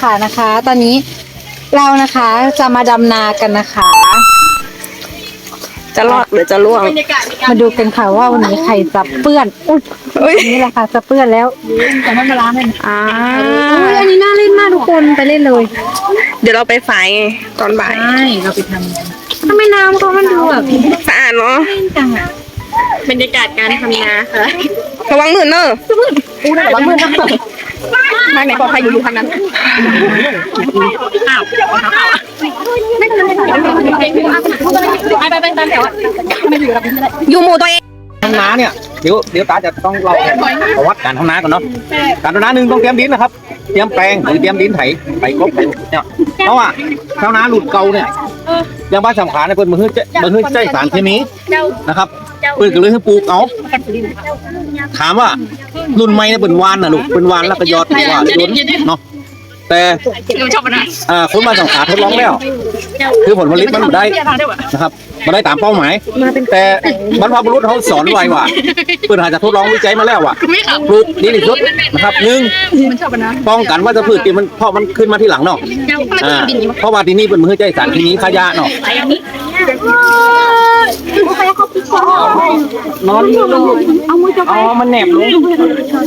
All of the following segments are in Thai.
ที่บ้านสามขานะคะ ตอนนี้เรานะคะจะมาดำนากันนะคะ จะรอดหรือจะล่วง มาดูกันค่ะว่าวันนี้ใครจะเปื้อนอุ้ยอุ๊ยนี่แหละค่ะจะเปื้อนแล้วแต่ไม่มาล้างเลยอ่าอุ้ยอันนี้น่าเล่นมากทุกคนไปเล่นเลย เดี๋ยวเราไปฝ่ายไงตอนบ่ายใช่เราไปทำทำไมน้ำเขามันดูแบบสะอาดเนาะเล่นจังอะบรรยากาศการทำนาค่ะระวังมือเนอะอู้แต่ว่ามือน้ำทางไหนปลอดภัยอยู่อยู่ทางนั้นอ้าวขาวอะไปไปไปตามแถวอยู่หมู่ตัวเองทำนาเนี่ยเดี๋ยวเดี๋ยวตาจะต้องเล่าประวัติการทำนาก่อนเนาะการทำนาหนึ่งต้องเตรียมดินนะครับ เตรียมแปลงหรือเตรียมดินไถไถกบเนี่ยเพราะว่าชาวนาหลุดเกาเนี่ยยังบ้านสำคัญเนี่ยเพิ่นมือใจมือใจสารเคมีนะครับเพิ่นก็เลยให้ปลูกเอาถามว่า รุ่นใหม่เนี่ยเป็นวานนะลูกเป็นวานแล้วก็ยอดว่าโดนเนาะแต่หนูชอบมันนะอ่าคนบ้านสำคัญทดลองแล้ว คือผลผลิตมันบ่ได้นะครับมาได้ตามเป้าหมาย แต่บรรพบุรุษเขาสอนไว้ว่าเพื่อนอาจจะทดลองวิจัยมาแล้วว่าไม่ขับปลูกดีที่สุดนะครับหนึ่งมันชอบมันนะป้องกันว่าจะพืชที่มันเพราะมันขึ้นมาที่หลังเนาะอ่าเพราะว่าที่นี่เป็นมือใจสารที่นี้ขยะเนาะ นอนลงเอามือจับอ๋อมันแหนบลง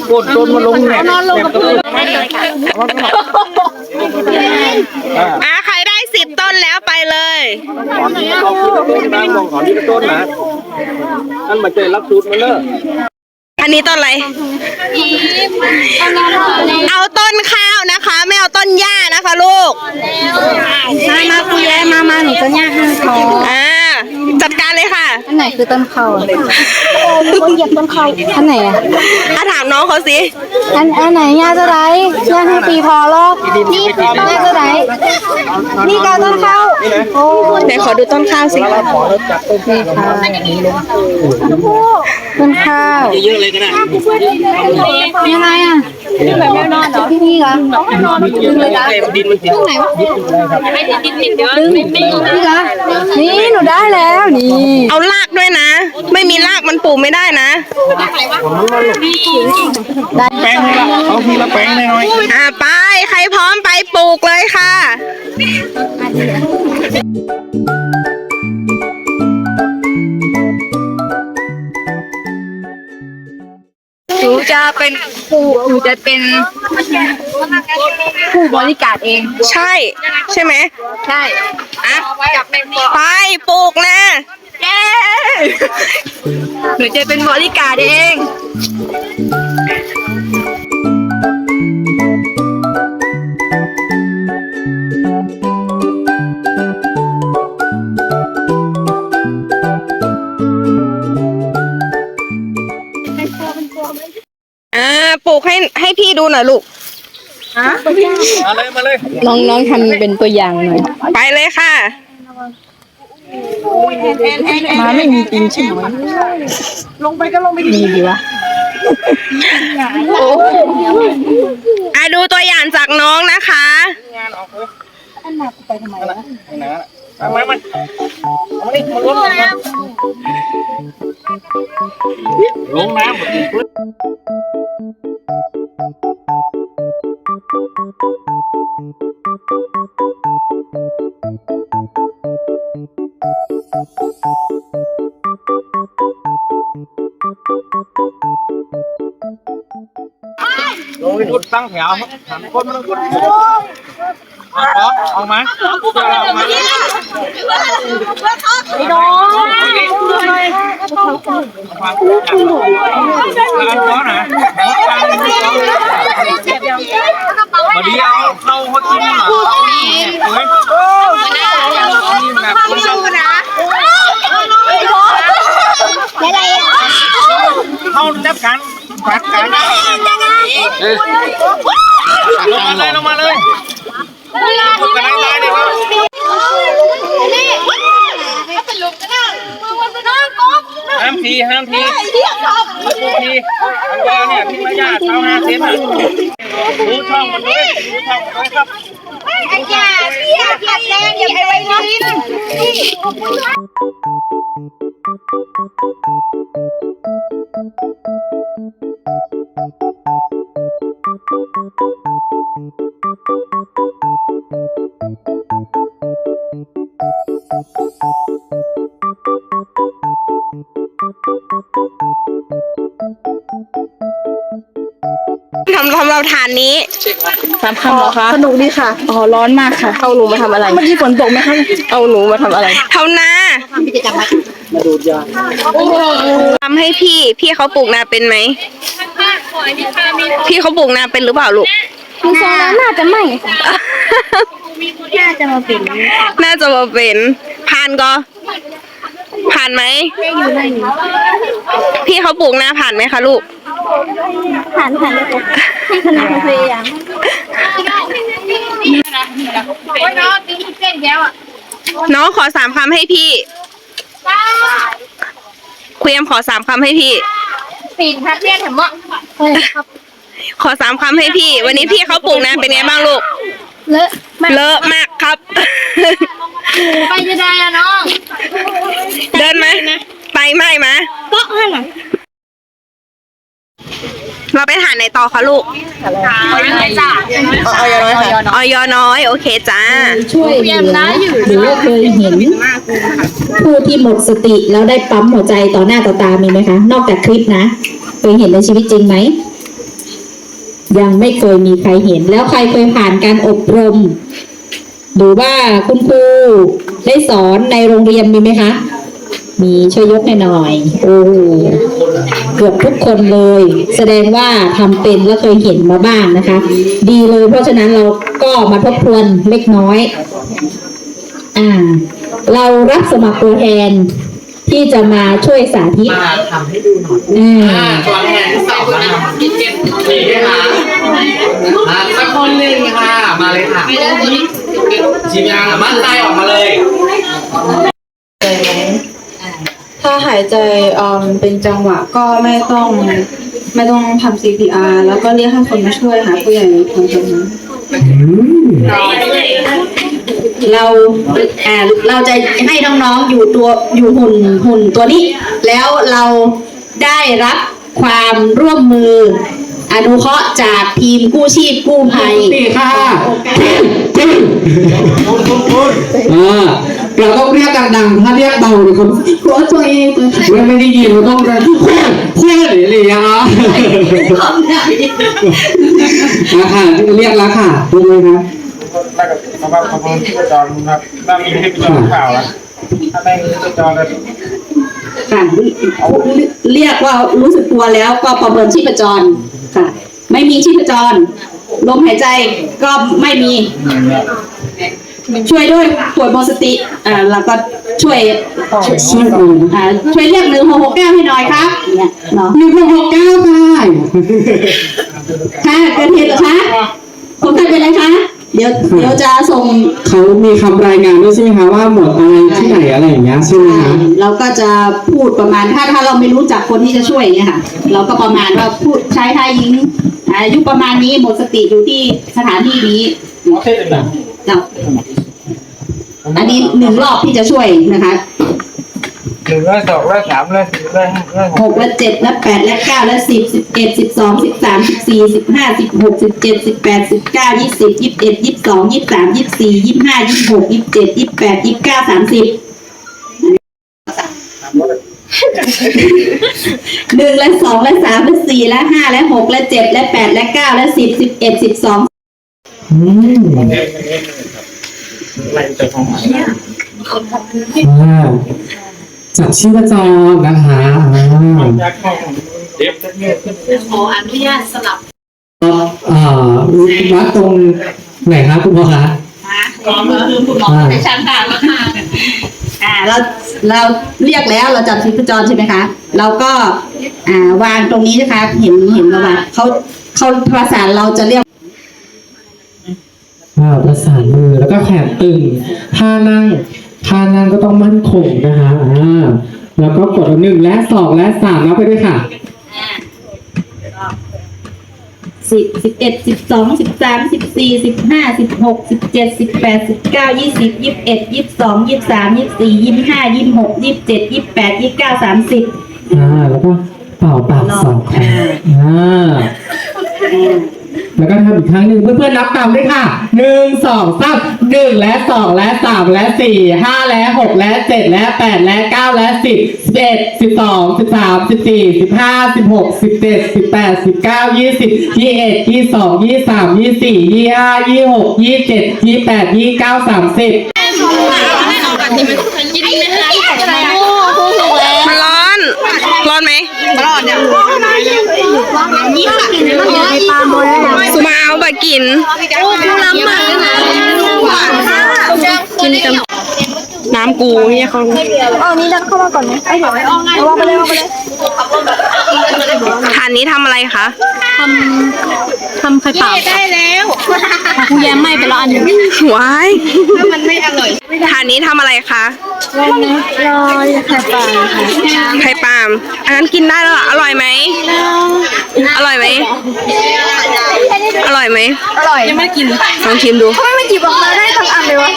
กดโดนมันลงแหนบแหนบตัวอ่าอ่าใครได้สิบต้นแล้วไปเลยถอนที่เอาขึ้นต้นนะลองถอนที่ต้นนะนั่นมาเจอรับสูตรมาเลยอันนี้ต้นอะไร เอาต้นข้าวนะคะ ไม่เอาต้นหญ้านะคะลูก มามาคุยแล้วมามาหนูจะย่างให้เขาอ่าจัดการเลยค่ะ อันไหนคือต้นเขาอะเหยียบต้นเขาอันไหนอะ อะถามน้องเขาสิ อันอันไหนย่าจะไรย่าให้ปีพอหรอกนี่ย่าจะไรนี่การต้นข้าวโอ้ไหนขอดูต้นข้าวสิเราขอเราจัดต้นข้าวต้นข้าวเยอะๆเลยก็ได้ยังไงอะพี่นี่เหรอดึงเลยนะดินมันติดตรงไหนวะไม่ติดติดติดเดี๋ยวไม่ไม่นี่เหรอนี่หนูได้แล้วนี่ เอารากด้วยนะ ไม่มีรากมันปลูกไม่ได้นะได้แป้งเลยละเอาทีละแป้งน้อยอ่าไปใครพร้อมไปปลูกเลยค่ะ หนูจะเป็นครูหนูจะเป็นผู้บริการเอง ใช่ ใช่ไหมใช่อะจับเป็นบอไปปลูกนะ เย้หนูจะเป็นบริการเองอ่าปลูกให้ให้พี่ดูหน่อยลูกๆมาเลยมาเลยน้องน้องทำเป็นตัวอย่างหน่อย ไปเลยค่ะ มาไม่มีจริงใช่ไหมมีดีวะอะดูตัวอย่างจากน้องนะคะ งานออกเลยอันหนักไปทำไมนะนะเอาไว้มันเอามานี่มาลงน้ำลงน้ำหมดเลยโด ตั้งแถวสามคนมันต้องกดเอาเอามาเอามาไม่โดนร้านก้อนนะมาดีเอาเข้าเขากินเหรอเอานี่เฮ้ยนี่แบ ครับกันจับกันลงมาเลยลงมาเลยกันได้เลยเนี่ยห้ามทีห้ามทีทีอันยาเนี่ยทิ้งระยะเท้าห้าเซนอะดูช่องมันด้วยดูช่องมันด้วยครับไอ้ยาพี่อยากแรงอย่าไปไว้กิน ทำทำเราทานนี้สามคำเหรอคะสนุกดีค่ะ อ๋อ ร้อนมากค่ะ เอาหนูมาทำอะไร เมื่อกี้ฝนตกไหมคะ เอาหนูมาทำอะไรเท่านาทำให้พี่ พี่เขาปลูกนาเป็นไหม พี่เขาปลูกนาเป็นหรือเปล่าลูกคุณทรงแล้วน่าจะไม่ น่าจะมาเป็น น่าจะมาเป็นผ่านก็ ผ่านไหมอยู่ในนี้พี่เขาปลูกนาผ่านไหมคะลูก ผ่านผ่านเลยค่ะให้คะแนนพยายามโอ้ยน้องตีเส้นแล้วอะน้องขอสามคำให้พี่คุยมขอสามคำให้พี่ ปีนพัดเรียนแถมอะขอสามคำให้พี่ วันนี้พี่เขาปลูกนาเป็นไงบ้างลูก เลอะเลอะมากครับ ไปจะได้อะน้อง เดินไหมไปไม่มาก็ให้หน่อย เราไปฐานไหนต่อคะลูกเอายังไงจ้ะเอาอย่างน้อยค่ะออยน้อย โอเคจ้า ช่วยเหลือหรือว่าเคยเห็นผู้ที่หมดสติแล้วได้ปั๊มหัวใจต่อหน้าต่อตามีไหมคะ นอกจากคลิปนะ เคยเห็นในชีวิตจริงไหม ยังไม่เคยมีใครเห็น แล้วใครเคยผ่านการอบรม หรือว่าคุณครูได้สอนในโรงเรียนมีไหมคะ มีช่วยยกให้หน่อยโอ้เกือบทุกคนเลย แสดงว่าทำเป็นและเคยเห็นมาบ้างนะคะ ดีเลยเพราะฉะนั้นเราก็มาทบทวนเล็กน้อย อ่า เรารับสมัครตัวแทนที่จะมาช่วยสาธิตมาทำให้ดูหน่อยอืมอ่าตัวแทนที่สองมาทำกินเก็บดีไหมคะอ่าสักคนหนึ่งค่ะ มาเลยค่ะชิมยังมั่นใจออกมาเลย ถ้าหายใจเอ่อเป็นจังหวะก็ไม่ต้องไม่ต้องทำ CPR แล้วก็เรียกให้คนมาช่วยหาผู้ใหญ่คนตรงนั้นเราอ่าเราจะให้น้องๆอยู่ตัวอยู่หุ่นหุ่นตัวนี้ แล้วเราได้รับความร่วมมือ อนุเคราะห์จากทีมกู้ชีพกู้ภัยตีค่ะอ่า เราต้องเรียกดังๆถ้าเรียกเบาเดี๋ยวคนกลัวตัวเองไม่ไม่ได้ยินเราต้องเรียกเพื่อนเพื่อนหรืออะไรอย่างเงี้ยอะนะคะเรียกแล้วค่ะพูดเลยนะถ้ากับสำหรับขบวนที่ประจรครับถ้ามีที่ประจรเปล่าอะถ้าไม่มีประจรแล้วค่ะเรียกว่ารู้สึกตัวแล้วก็ประเมินชีพจรค่ะ ไม่มีชีพจร ลมหายใจก็ไม่มี ช่วยด้วยป่วยหมดสติอ่าแล้วก็ช่วยช่วยกันอ่าช่วยเรียกหนึ่งหกหกเก้าให้หน่อยครับเนี่ยเนาะหนึ่งหกหกเก้าค่ะค่ะเกิดเหตุเหรอคะคนไข้เป็นไรคะเดี๋ยวเดี๋ยวจะส่งเขามีคำรายงานด้วยใช่ไหมคะว่าหมดอะไรที่ไหนอะไรอย่างเงี้ยใช่ไหมคะเราก็จะพูดประมาณถ้าถ้าเราไม่รู้จักคนที่จะช่วยเนี่ยค่ะ เราก็ประมาณว่าพูดชายชายหญิงอายุประมาณนี้หมดสติอยู่ที่สถานที่นี้หมอเทศเป็นแบบเรา อันนี้หนึ่งรอบที่จะช่วยนะคะ หนึ่งร้อยสองร้อยสามร้อยสี่ร้อยห้าร้อยหหกกและเจ็ดและแปดและเก้าและสิบสิบเอ็ดสิบสองสิบสามสิบสี่สิบห้าสิบหกสิบเจ็ดสิบแปดสิบเก้ายี่สิบยี่สิบเอ็ดยี่สิบสองยี่สิบสามยี่สิบสี่ยี่สิบห้ายี่สิบหกยี่สิบเจ็ดยี่สิบแปดยี่สิบเก้าสามสิบหนึ่งและสองและสามและสี่และห้าและหกและเจ็ดและแปดและเก้าและสิบสิบเอ็ดสิบสอง อืมอะ ไรแต่ของอ่าจับชีพจรนะคะอ่ายักษ์เข้าเด็บจะเนี่ยอ่าวัดตรงไหนครับคุณพ่อคะอ่าอ่าเราเราเรียกแล้วเราจับชีพจรใช่ไหมคะ เราก็อ่าวางตรงนี้นะคะ เห็นเห็นประวัติเขาเขาภาษาเราจะเรียก อ่าประสานมือแล้วก็แขนตึงท่านั่งท่านั่งก็ต้องมั่นคงนะคะอ่าแล้วก็กดหนึ่งและสองและสามนับไปด้วยค่ะสิบสิบเอ็ดสิบสองสิบสามสิบสี่สิบห้าสิบหกสิบเจ็ดสิบแปดสิบเก้ายี่สิบยี่สิบเอ็ดยี่สิบสองยี่สิบสามยี่สิบสี่ยี่สิบห้ายี่สิบหกยี่สิบเจ็ดยี่สิบแปดยี่สิบเก้าสามสิบอ่าแล้วก็เป่าปากสองครั้งอ่า แล้วก็ทำอีกครั้งหนึ่งเพื่อนๆนับตามด้วยค่ะหนึ่งสองสามหนึ่งและสองและสามและสี่ห้าและหกและเจ็ดและแปดและเก้าและสิบสิบเอ็ดสิบสองสิบสามสิบสี่สิบห้าสิบหกสิบเจ็ดสิบแปดสิบเก้ายี่สิบยี่เอ็ดยี่สองยี่สามยี่สี่ยี่ห้ายี่หกยี่เจ็ดยี่แปดยี่เก้าสามสิบมันร้อน ร้อนไหมร้อนเนี่ยสุมา เอาบะกินน้ำมันกินจำน้ำกูเนี่ยเขาเอานี้ดันเข้ามาก่อนไหมไอ้เดี๋ยวเอาวางไปเลยเอาไปเลยฐานนี้ทำอะไรคะทำไข่เปล่าได้แล้วคุณแย้มไหม่ไปแล้วอันหนึงวายมันไม่อร่อยฐานนี้ทำอะไรคะ รอไข่เปล่าค่ะไข่ปาล์มอันนั้นกินได้แล้วเหรออร่อยไหมอร่อยไหมอร่อยไหมอร่อยยังไม่กินลองชิมดูทำไมมันจิบออกมาได้ทั้งอันเลยวะ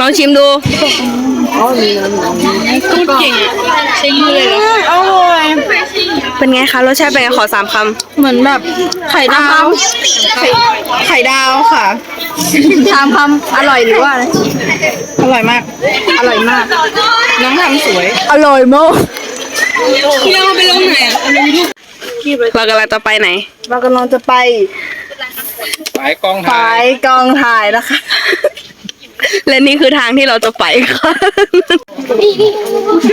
ลองชิมดูเก่งใช้มือเลยเหรออร่อย เป็นไงคะรสชาติเป็นไงขอสามคเหมือนแบบไข่ดาวไข่ไข่ดาวค่ะทำคำอร่อยหรือว่าอะไรอร่อยมาก อร่อยมาก น้องทำสวย อร่อยมากำเราไปลงไหนอะเรากำลังจะไปไหน เรากำลังจะไปสายกองถ่าถ่าย ยกองถ่ายนะคะ และนี่คือทางที่เราจะไปค่ะ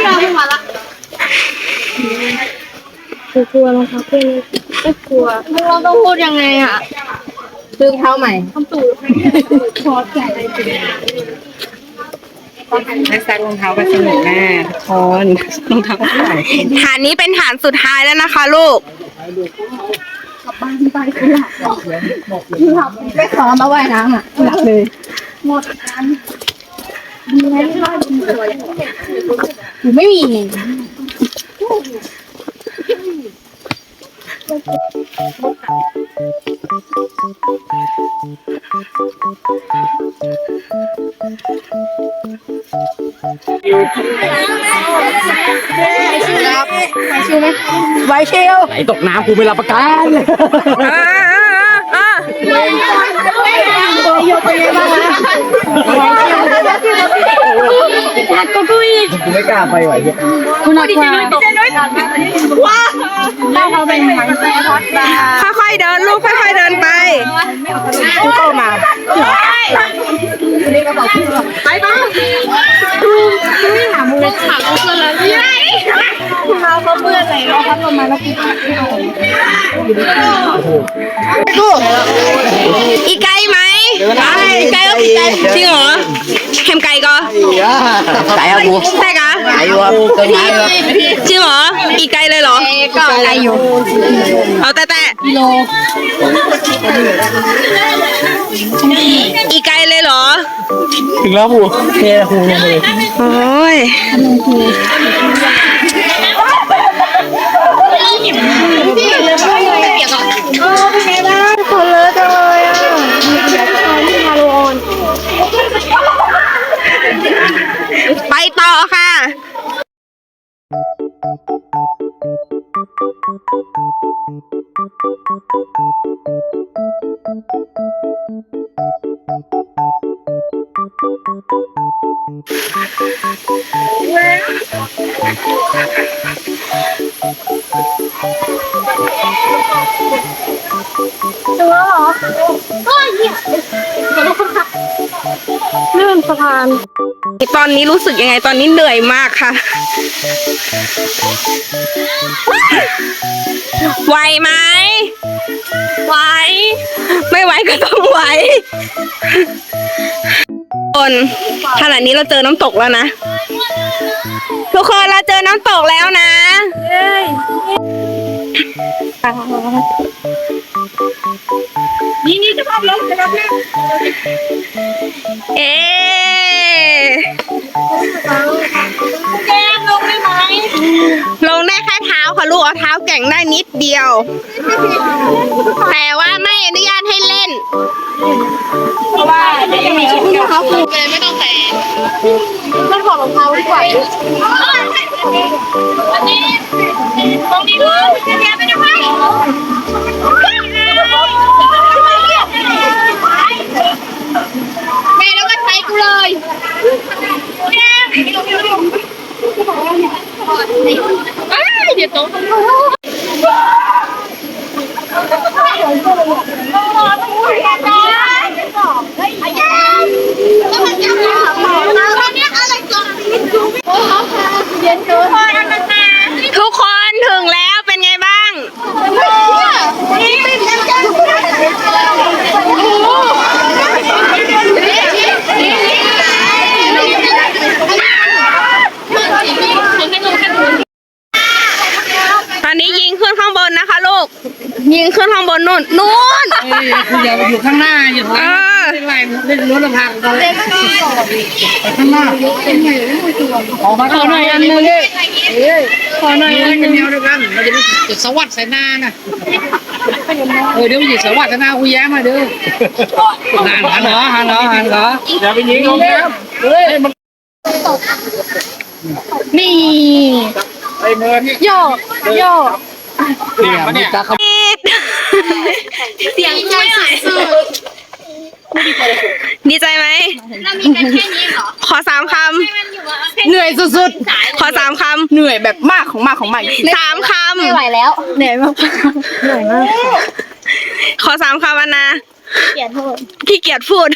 เรา ต้องพูดยังไงอะซื้อเท้าใหม่คำตู่ชอตใหญ่เลยนักซักรองเท้าก็สนุกแน่ทอนรองเท้าก็ใหญ่ฐานนี้เป็นฐานสุดท้ายแล้วนะคะ ลูกไม่ขอมาว่ายน้ำอะหลับเลยหมดไม่มีไว้เชียวไอ้ตกน้ำกูไม่รับประกันกูไม่กล้าไปไหวเนี่ยคุณนักว่าว้า เขาเป็นไม้แม่ทอดปลาค่อยๆเดินลูกค่อยๆเดินไปทุกคนมาไปบ้างหามือหาเพื่อนเลย เราเขาเพื่อนไหนเราพัดลมมาแล้วกินอีกไกลไหมอีไกลก็อีไกลจริงเหรอแฮมไก่ก็ไก่อะกูแต่กะไก่วะเกินไม้วะจริงเหรออีกไกลเลยเหรอก็ไกลอยู่เอาแต่แต่กิโลอีกไกลเลยเหรอ ถึงแล้วกูเทกูลงเลยโอ้ย นี่เป็นสะพาน ตอนนี้รู้สึกยังไงตอนนี้เหนื่อยมากค่ะ ไหวไหมไหว ไม่ไหวก็ต้องไหวคนขณะนี้เราเจอน้ำตกแล้วนะ ทุกคนเราเจอน้ำตกแล้วนะ นี่นี่จะพับลงจะพับลงเอ๊แก้มลงได้ไหมลงได้แค่เท้าค่ะลูกเอาเท้าแก่งได้นิดเดียว แต่ว่าไม่อนุญาตให้เล่น เพราะว่ามีชุดรองเท้าคู่เลยไม่ต้องใส่ต้องถอดรองเท้าดีกว่าอันนี้ตรงนี้ด้วยจะแก้ไม่ได้ไหม ทุกคนถึงแล้วเป็นไงบ้าง ตอนนี้ยิงขึ้นข้างบนนะคะลูก ยิงขึ้ นข้างบนนู่นนู่นคุณอย่าอยู่ข้างหน้าอยู่เอออะไรเล่นรถลำพังตอนแรกข้างหน้าออกมาขอหน่อยอันนึงขอหน่อยอันนึงเดียวด้วยกันเราจะไม่จุดสวัสดิ์ใส่หน้านะเออเดี๋ยวมันจะสวัสดิ์ใส่หน้าคุยแย้มมาเด้อหันหันเหรอหันเหรอหันเหรออย่าไปยิงลงน้นี่ำไอ้เมินนี่โยกโยกเนี่ยมันเนี่ย เสียงกล้วหน่อยดีใจไหมขอสามคำเหนื่อยสุดๆ ขอสามคำ เหนื่อยแบบมากของมากของมากสามคำไม่ไหวแล้วเหนื่อยมากเหนื่อยมากขอสามคำวันนาเกลียดพูดขี้เกียจพูด